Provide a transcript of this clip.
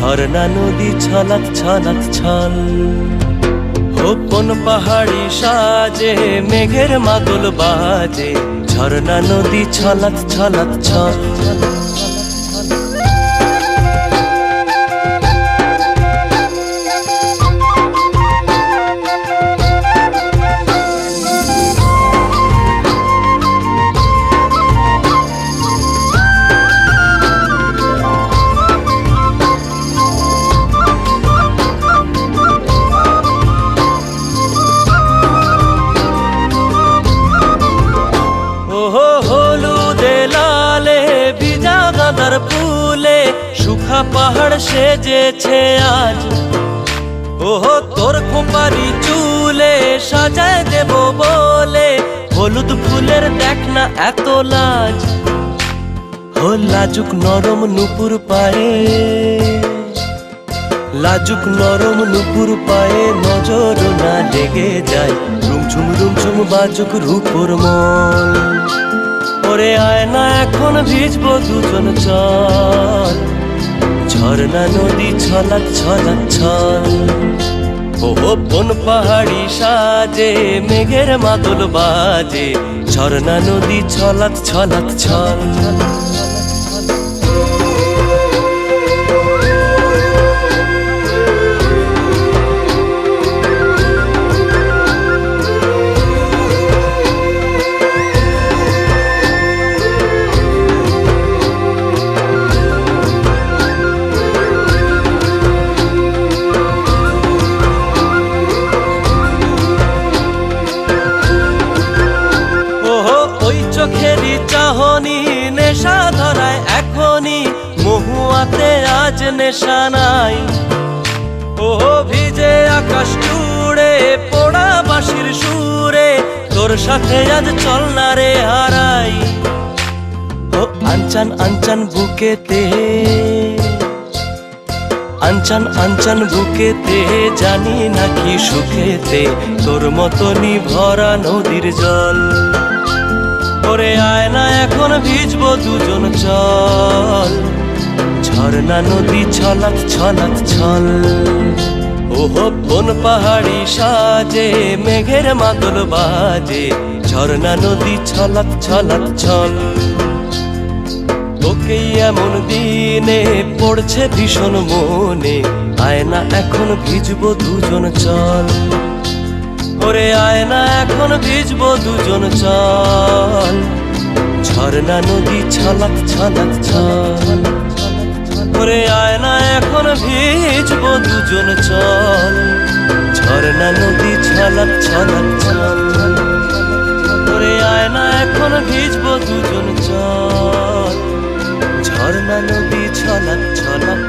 ঝর্ণা নদী ছলক ছলক ছল। ওপন পাহাড়ি সাজে, মেঘের মাদল বাজে। ঝর্ণা নদী ছলক ছলক ছল। সুখা পাহাড় সেজেছে আজ। ওহো, তোর খোপারি চুলে সাজায় দেব বলে, হলুদ ফুলের দেখ না এত লাজ। ও লাজুক নরম নুপুর পায়ে। লাজুক নরম নুপুর পায়ে নজর না লেগে যায়। রুমঝুম রুমঝুম বাজুক রূপর মন ওরে আয়না, এখন ভিজবো দুজন চল। ঝর্ণা নদী ছলাক ছলাক ছল। ও বন পাহাড়ি সাজে, মেঘের মাদল বাজে। ঝর্ণা নদী ছলাক ছলাক ছল। মহুয়াতে আজ নেশা নাই। ওহো, ভিজে আকাশ জুড়ে, পোড়া বাঁশির সুরে, তোর সাথে আজ চল না রে হারাই। ও, আনচান আনচান বুকেতে, আনচান আনচান বুকেতে, জানি নাকি সুখেতে, তোর মতনই ভরা নদীর জল। করে আয় না এখন ভিজবো দুজন চল। ঝর্ণা নদী ছলাক ছলাক ছল। ওহো কোন পাহাড়ি সাজে, মেঘের মাদল বাজে, ঝর্ণা নদী ছলাক ছলাক ছল। তোকেই এমন দিনে পড়ছে ভীষণ মনে, আয়না এখন ভিজবো দুজন চল। ওরে আয়না এখন ভিজবো দুজন চল। ঝর্ণা নদী ছলাক ছলাক ছল। ওরে আয়না এখন ভিজব দুজন চল। ঝর্ণা, নদী ছলাক ছলাক ছল। ওরে আয়না এখন ভিজব দুজন চল। ঝরনা নদী ছলাক ছলাক